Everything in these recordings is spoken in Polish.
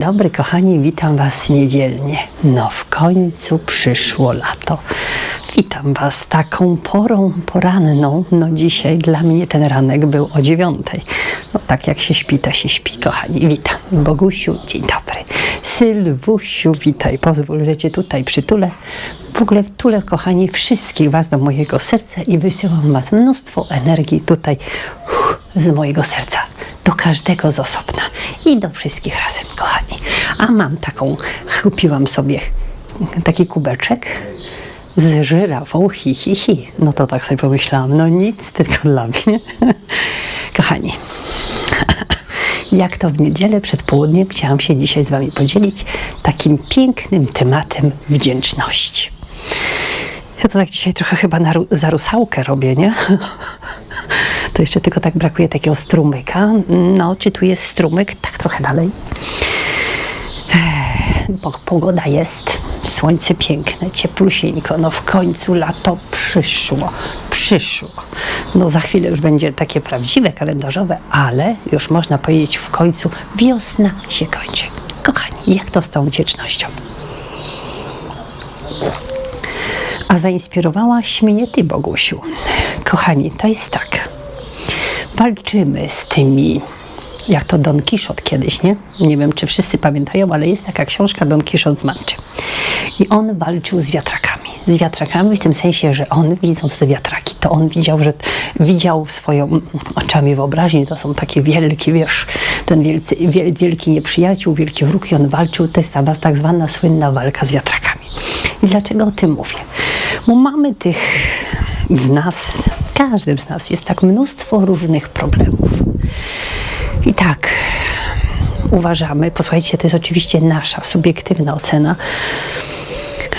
Dobry kochani, witam Was niedzielnie. No w końcu przyszło lato. Witam Was taką porą poranną. No dzisiaj dla mnie ten ranek był o dziewiątej. No tak jak się śpi, to się śpi, kochani. Witam. Bogusiu, dzień dobry. Sylwusiu, witaj. Pozwól, że Cię tutaj przytulę. W ogóle tulę, kochani, wszystkich Was do mojego serca i wysyłam Was mnóstwo energii tutaj uff, z mojego serca do każdego z osobna i do wszystkich razem. A mam taką, kupiłam sobie taki kubeczek z żyrafą, hi, hi, hi. No to tak sobie pomyślałam, no nic, tylko dla mnie. Kochani, jak to w niedzielę przed południem chciałam się dzisiaj z Wami podzielić takim pięknym tematem wdzięczności. Ja to tak dzisiaj trochę chyba na robię, nie? To jeszcze tylko tak brakuje takiego strumyka. No, czy tu jest strumyk? Tak trochę dalej. Bo pogoda jest, słońce piękne, cieplusieńko, no w końcu lato przyszło, przyszło. No za chwilę już będzie takie prawdziwe kalendarzowe, ale już można powiedzieć w końcu wiosna się kończy. Kochani, jak to z tą wdzięcznością? A zainspirowałaś mnie Ty, Bogusiu. Kochani, to jest tak. Walczymy z tymi, jak to Don Kiszot kiedyś, nie? Nie wiem, czy wszyscy pamiętają, ale jest taka książka Don Kiszot z Manczy. I on walczył z wiatrakami. Z wiatrakami w tym sensie, że on widząc te wiatraki, to on widział, że widział swoją oczami wyobraźni, to są takie wielkie, wiesz, ten wielcy, wiel, wielki nieprzyjaciół, wielki wróg i on walczył, to jest ta tak zwana słynna walka z wiatrakami. I dlaczego o tym mówię? Bo mamy tych w nas, każdym z nas jest tak mnóstwo różnych problemów. I tak uważamy, posłuchajcie, to jest oczywiście nasza subiektywna ocena,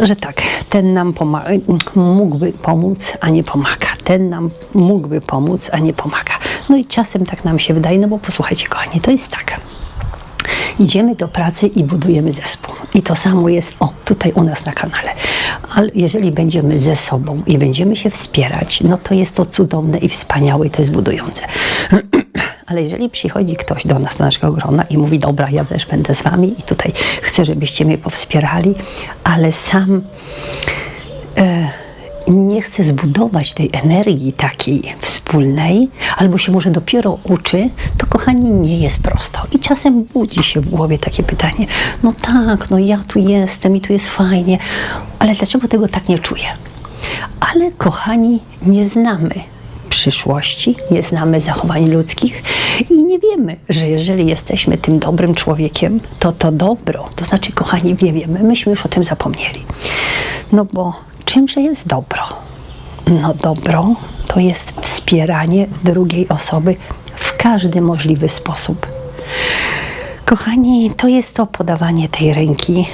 że tak, ten nam mógłby pomóc, a nie pomaga. Ten nam mógłby pomóc, a nie pomaga. No i czasem tak nam się wydaje, no bo posłuchajcie, kochani, to jest tak. Idziemy do pracy i budujemy zespół. I to samo jest, o, tutaj u nas na kanale. Ale jeżeli będziemy ze sobą i będziemy się wspierać, no to jest to cudowne i wspaniałe i to jest budujące. Ale jeżeli przychodzi ktoś do nas, do naszego grona i mówi, dobra, ja też będę z wami i tutaj chcę, żebyście mnie powspierali, ale sam e, nie chce zbudować tej energii takiej wspólnej, albo się może dopiero uczy, to kochani, nie jest prosto. I czasem budzi się w głowie takie pytanie, no tak, no ja tu jestem i tu jest fajnie, ale dlaczego tego tak nie czuję? Ale kochani, nie znamy przyszłości, nie znamy zachowań ludzkich i nie wiemy, że jeżeli jesteśmy tym dobrym człowiekiem, to to dobro, to znaczy, kochani, nie wiemy, myśmy już o tym zapomnieli. No bo czymże jest dobro? No dobro to jest wspieranie drugiej osoby w każdy możliwy sposób. Kochani, to jest to podawanie tej ręki,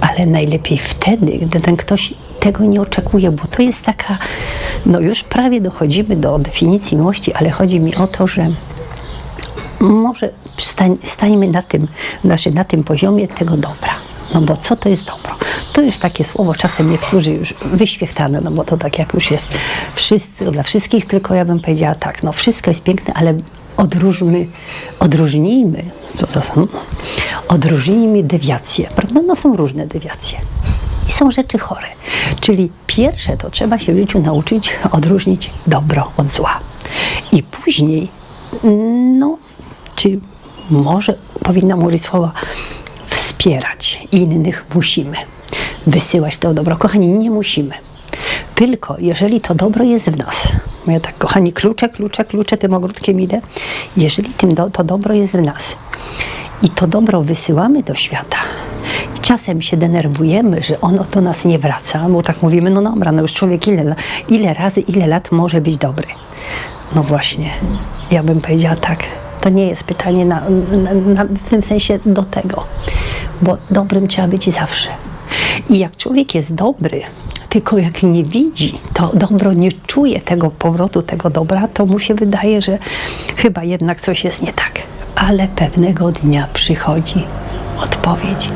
ale najlepiej wtedy, gdy ten ktoś tego nie oczekuje, bo to jest taka, no już prawie dochodzimy do definicji miłości, ale chodzi mi o to, że może stań, stańmy na tym, znaczy na tym poziomie tego dobra. No bo co to jest dobro? To już takie słowo czasem niektórzy już wyświechtane, no bo to tak jak już jest wszyscy, dla wszystkich, tylko ja bym powiedziała tak, no wszystko jest piękne, ale odróżmy, odróżnijmy, co za sam, odróżnijmy dewiacje, prawda? No są różne dewiacje. I są rzeczy chore. Czyli pierwsze to trzeba się w życiu nauczyć odróżnić dobro od zła. I później, no, czy może powinnam użyć słowa wspierać innych musimy. Wysyłać to dobro. Kochani, nie musimy. Tylko jeżeli to dobro jest w nas, ja tak, kochani, klucze, klucze, klucze, tym ogródkiem idę. Jeżeli tym do, to dobro jest w nas i to dobro wysyłamy do świata, czasem się denerwujemy, że ono do nas nie wraca, bo tak mówimy, no dobra, no już człowiek ile, ile razy, ile lat może być dobry. No właśnie, ja bym powiedziała tak, to nie jest pytanie na, na, na, w tym sensie do tego, bo dobrym trzeba być zawsze. I jak człowiek jest dobry, tylko jak nie widzi, to dobro nie czuje tego powrotu, tego dobra, to mu się wydaje, że chyba jednak coś jest nie tak. Ale pewnego dnia przychodzi odpowiedź.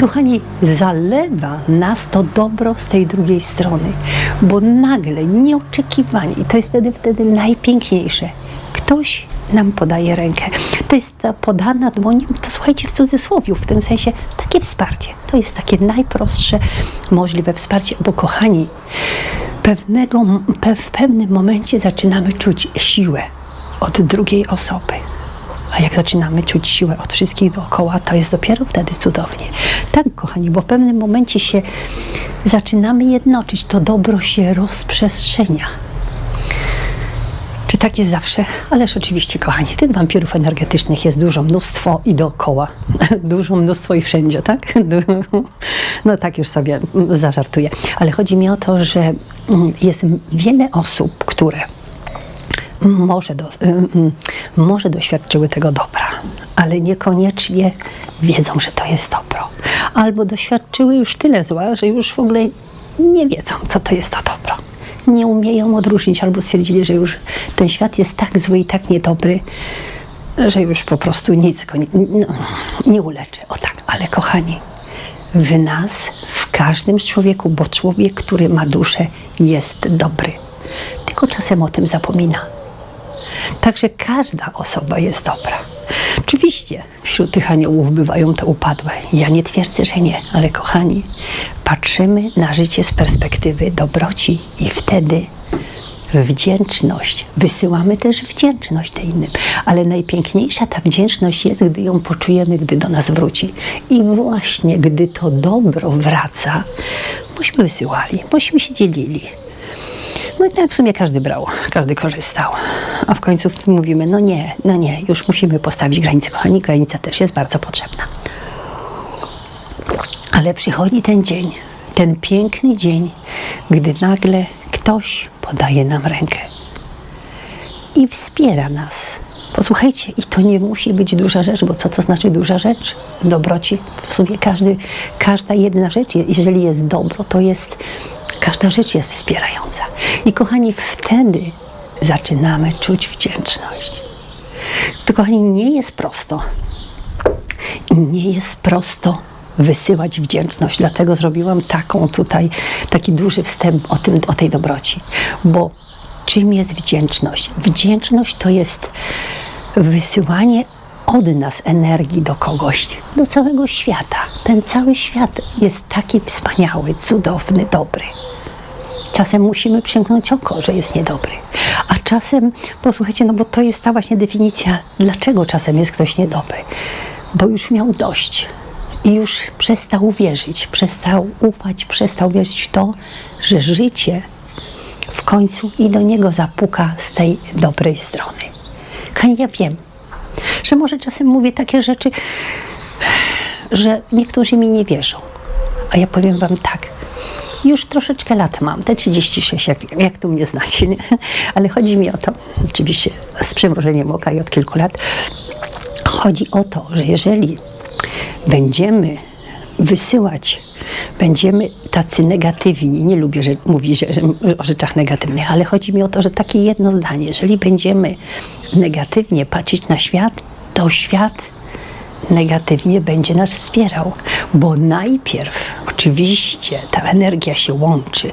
Kochani, zalewa nas to dobro z tej drugiej strony, bo nagle, nieoczekiwanie, i to jest wtedy, wtedy najpiękniejsze, ktoś nam podaje rękę. To jest ta podana dłoń, posłuchajcie w cudzysłowie, w tym sensie takie wsparcie. To jest takie najprostsze możliwe wsparcie, bo kochani, pewnego, pe- w pewnym momencie zaczynamy czuć siłę od drugiej osoby. A jak zaczynamy czuć siłę od wszystkich dookoła, to jest dopiero wtedy cudownie. Tak, kochani, bo w pewnym momencie się zaczynamy jednoczyć, to dobro się rozprzestrzenia. Czy tak jest zawsze? Ależ oczywiście, kochani, tych wampirów energetycznych jest dużo mnóstwo i dookoła. dużo mnóstwo i wszędzie, tak? No tak już sobie zażartuję. Ale chodzi mi o to, że jest wiele osób, które może, do, ym, ym, może doświadczyły tego dobra, ale niekoniecznie wiedzą, że to jest dobro. Albo doświadczyły już tyle zła, że już w ogóle nie wiedzą, co to jest to dobro. Nie umieją odróżnić, albo stwierdzili, że już ten świat jest tak zły i tak niedobry, że już po prostu nic go nie, no, nie uleczy. O tak, ale kochani, w nas, w każdym człowieku, bo człowiek, który ma duszę, jest dobry. Tylko czasem o tym zapomina. Także każda osoba jest dobra. Oczywiście wśród tych aniołów bywają te upadłe. Ja nie twierdzę, że nie, ale kochani, patrzymy na życie z perspektywy dobroci i wtedy wdzięczność. Wysyłamy też wdzięczność tej innym, ale najpiękniejsza ta wdzięczność jest, gdy ją poczujemy, gdy do nas wróci. I właśnie gdy to dobro wraca, bośmy wysyłali, bośmy się dzielili. No i tak w sumie każdy brał, każdy korzystał. A w końcu mówimy, no nie, no nie, już musimy postawić granicę. Kochani, granica też jest bardzo potrzebna. Ale przychodzi ten dzień, ten piękny dzień, gdy nagle ktoś podaje nam rękę i wspiera nas. Posłuchajcie, i to nie musi być duża rzecz, bo co to znaczy duża rzecz? Dobroci w sumie każdy, każda jedna rzecz, jeżeli jest dobro, to jest Każda rzecz jest wspierająca. I kochani, wtedy zaczynamy czuć wdzięczność. To kochani, nie jest prosto. Nie jest prosto wysyłać wdzięczność. Dlatego zrobiłam taką tutaj, taki duży wstęp o, tym, o tej dobroci. Bo czym jest wdzięczność? Wdzięczność to jest wysyłanie od nas energii do kogoś, do całego świata. Ten cały świat jest taki wspaniały, cudowny, dobry. Czasem musimy przymknąć oko, że jest niedobry. A czasem, posłuchajcie, no bo to jest ta właśnie definicja, dlaczego czasem jest ktoś niedobry. Bo już miał dość i już przestał wierzyć, przestał ufać, przestał wierzyć w to, że życie w końcu i do niego zapuka z tej dobrej strony. Kochani, ja wiem, że może czasem mówię takie rzeczy, że niektórzy mi nie wierzą. A ja powiem Wam tak, już troszeczkę lat mam, te 36, jak, jak tu mnie znacie, nie? ale chodzi mi o to, oczywiście z przymrużeniem oka i od kilku lat, chodzi o to, że jeżeli będziemy wysyłać, będziemy tacy negatywni, nie lubię że, mówić że, że, o rzeczach negatywnych, ale chodzi mi o to, że takie jedno zdanie, jeżeli będziemy negatywnie patrzeć na świat, to świat negatywnie będzie nas wspierał, bo najpierw oczywiście ta energia się łączy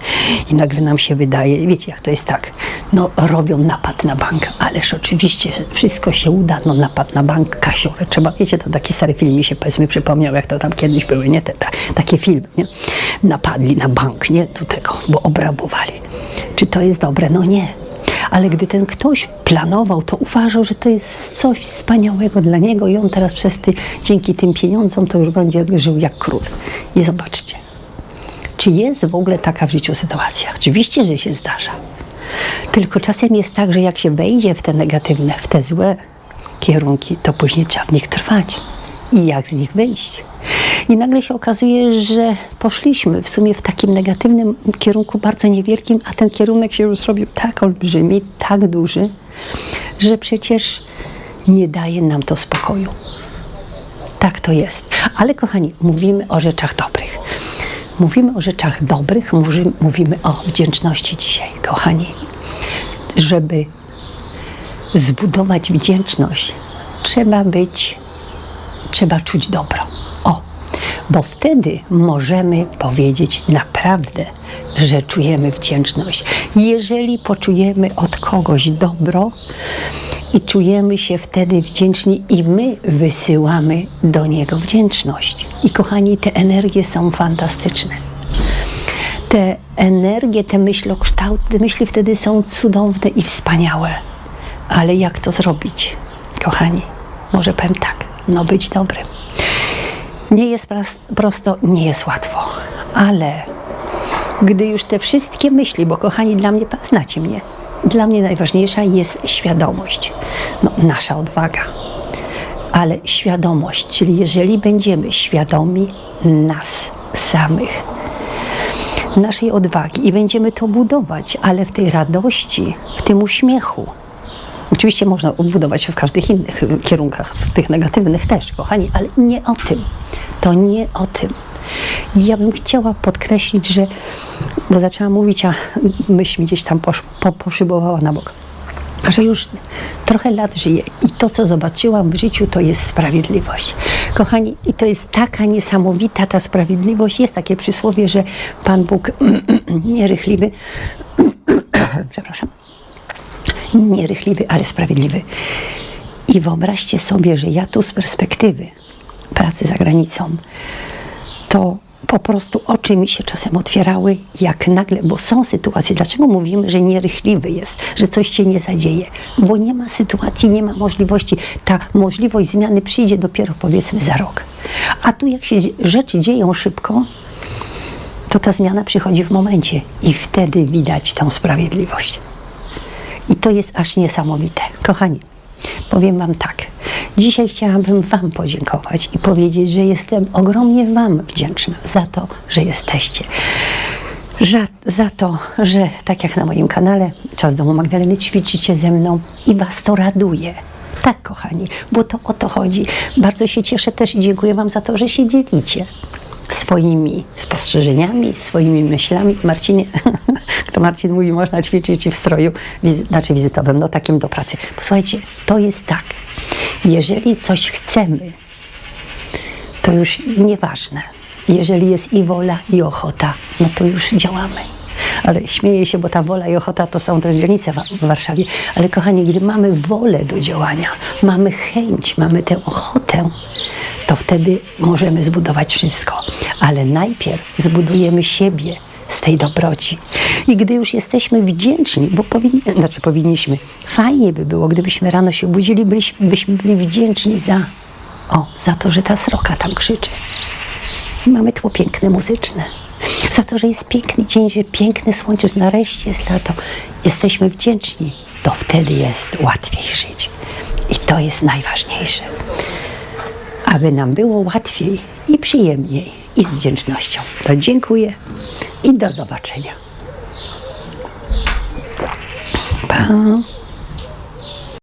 i nagle nam się wydaje, wiecie jak to jest tak, no robią napad na bank, ależ oczywiście wszystko się uda, no napad na bank, kasiorę trzeba, wiecie, to taki stary film mi się powiedzmy przypomniał, jak to tam kiedyś były, nie, te, te, takie filmy, nie, napadli na bank, nie, do tego, bo obrabowali. Czy to jest dobre? No nie, ale gdy ten ktoś planował, to uważał, że to jest coś wspaniałego dla niego i on teraz przez ty, dzięki tym pieniądzom to już będzie żył jak król. I zobaczcie, czy jest w ogóle taka w życiu sytuacja? Oczywiście, że się zdarza. Tylko czasem jest tak, że jak się wejdzie w te negatywne, w te złe kierunki, to później trzeba w nich trwać. I jak z nich wyjść? I nagle się okazuje, że poszliśmy w sumie w takim negatywnym kierunku, bardzo niewielkim, a ten kierunek się już zrobił tak olbrzymi, tak duży, że przecież nie daje nam to spokoju. Tak to jest. Ale kochani, mówimy o rzeczach dobrych. Mówimy o rzeczach dobrych, mówimy o wdzięczności dzisiaj, kochani. Żeby zbudować wdzięczność, trzeba być, trzeba czuć dobro. Bo wtedy możemy powiedzieć naprawdę, że czujemy wdzięczność. Jeżeli poczujemy od kogoś dobro I czujemy się wtedy wdzięczni i my wysyłamy do Niego wdzięczność. I kochani, te energie są fantastyczne. Te energie, te myślokształty, te myśli wtedy są cudowne i wspaniałe. Ale jak to zrobić, kochani? Może powiem tak, no być dobrym. Nie jest prosto, nie jest łatwo, ale gdy już te wszystkie myśli, bo kochani, dla mnie, znacie mnie, dla mnie najważniejsza jest świadomość, no, nasza odwaga, ale świadomość, czyli jeżeli będziemy świadomi nas samych, naszej odwagi i będziemy to budować, ale w tej radości, w tym uśmiechu. Oczywiście można budować w każdych innych kierunkach, w tych negatywnych też, kochani, ale nie o tym. To nie o tym. Ja bym chciała podkreślić, że, bo zaczęłam mówić, a myśl mi gdzieś tam posz, po, poszybowała na bok, że już trochę lat żyję i to, co zobaczyłam w życiu, to jest sprawiedliwość. Kochani, i to jest taka niesamowita ta sprawiedliwość. Jest takie przysłowie, że Pan Bóg nierychliwy, nierychliwy, ale sprawiedliwy. I wyobraźcie sobie, że ja tu z perspektywy pracy za granicą, to po prostu oczy mi się czasem otwierały, jak nagle, bo są sytuacje, dlaczego mówimy, że nierychliwy jest, że coś się nie zadzieje? Bo nie ma sytuacji, nie ma możliwości. Ta możliwość zmiany przyjdzie dopiero powiedzmy za rok. A tu jak się rzeczy dzieją szybko, to ta zmiana przychodzi w momencie i wtedy widać tą sprawiedliwość. I to jest aż niesamowite. Kochani, powiem Wam tak. Dzisiaj chciałabym Wam podziękować i powiedzieć, że jestem ogromnie Wam wdzięczna za to, że jesteście. Za, za to, że tak jak na moim kanale Czas Domu Magdaleny ćwiczycie ze mną i Was to raduje. Tak, kochani, bo to o to chodzi. Bardzo się cieszę też i dziękuję Wam za to, że się dzielicie swoimi spostrzeżeniami, swoimi myślami. Marcinie, to Marcin mówi, można ćwiczyć w stroju, znaczy wizytowym, no takim do pracy. Posłuchajcie, to jest tak, jeżeli coś chcemy, to już nieważne. Jeżeli jest i wola, i ochota, no to już działamy. Ale śmieję się, bo ta wola i ochota to są też dzielnice w Warszawie. Ale kochani, gdy mamy wolę do działania, mamy chęć, mamy tę ochotę, to wtedy możemy zbudować wszystko. Ale najpierw zbudujemy siebie z tej dobroci. I gdy już jesteśmy wdzięczni, bo powinni, znaczy powinniśmy, fajnie by było, gdybyśmy rano się obudzili, byśmy byli wdzięczni za, o, za to, że ta sroka tam krzyczy. I mamy tło piękne, muzyczne. Za to, że jest piękny dzień, że piękne słońce, nareszcie jest lato. Jesteśmy wdzięczni. To wtedy jest łatwiej żyć. I to jest najważniejsze. Aby nam było łatwiej i przyjemniej i z wdzięcznością. To dziękuję i do zobaczenia. Pa.